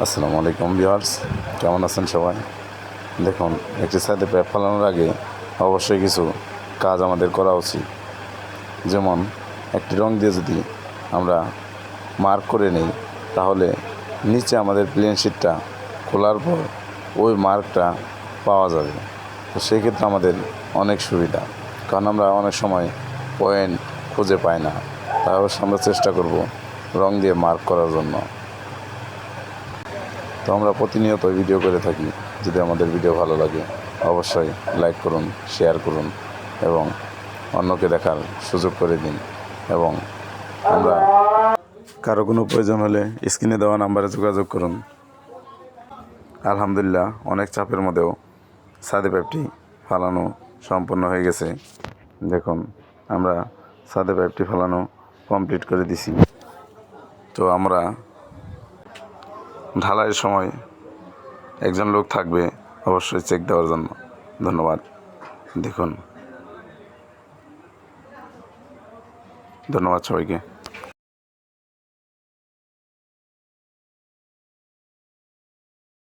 আসসালামু আলাইকুম ভিউয়ার্স, কেমন আছেন সবাই? দেখুন, একটি সাইডে প্যাপ ফেলানোর আগে অবশ্যই কিছু কাজ আমাদের করা উচিত। যেমন, একটি রং দিয়ে যদি আমরা মার্ক করে নিই, তাহলে নিচে আমাদের প্লেন শিটটা খোলার পর ওই মার্কটা পাওয়া যাবে। তো সেক্ষেত্রে আমাদের অনেক সুবিধা, কারণ আমরা অনেক সময় পয়েন্ট খুঁজে পাই না। তাহলে আমরা চেষ্টা করব রং দিয়ে মার্ক করার জন্য। তো আমরা প্রতিনিয়ত ভিডিও করে থাকি। যদি আমাদের ভিডিও ভালো লাগে, অবশ্যই লাইক করুন শেয়ার করুন এবং অন্যকে দেখার সুযোগ করে দিন এবং আমরা কারও কোনো প্রয়োজন হলে স্ক্রিনে দেওয়া নাম্বারে যোগাযোগ করুন। আলহামদুলিল্লাহ, অনেক চাপের মধ্যেও সাদে পাইপটি ফালানো সম্পন্ন হয়ে গেছে। দেখুন, আমরা সাদে পাইপটি ফালানো কমপ্লিট করে দিছি। তো আমরা ঢালাইয়ের সময় একজন লোক থাকবে অবশ্যই চেক দেওয়ার জন্য। ধন্যবাদ। দেখুন। ধন্যবাদ সবাইকে।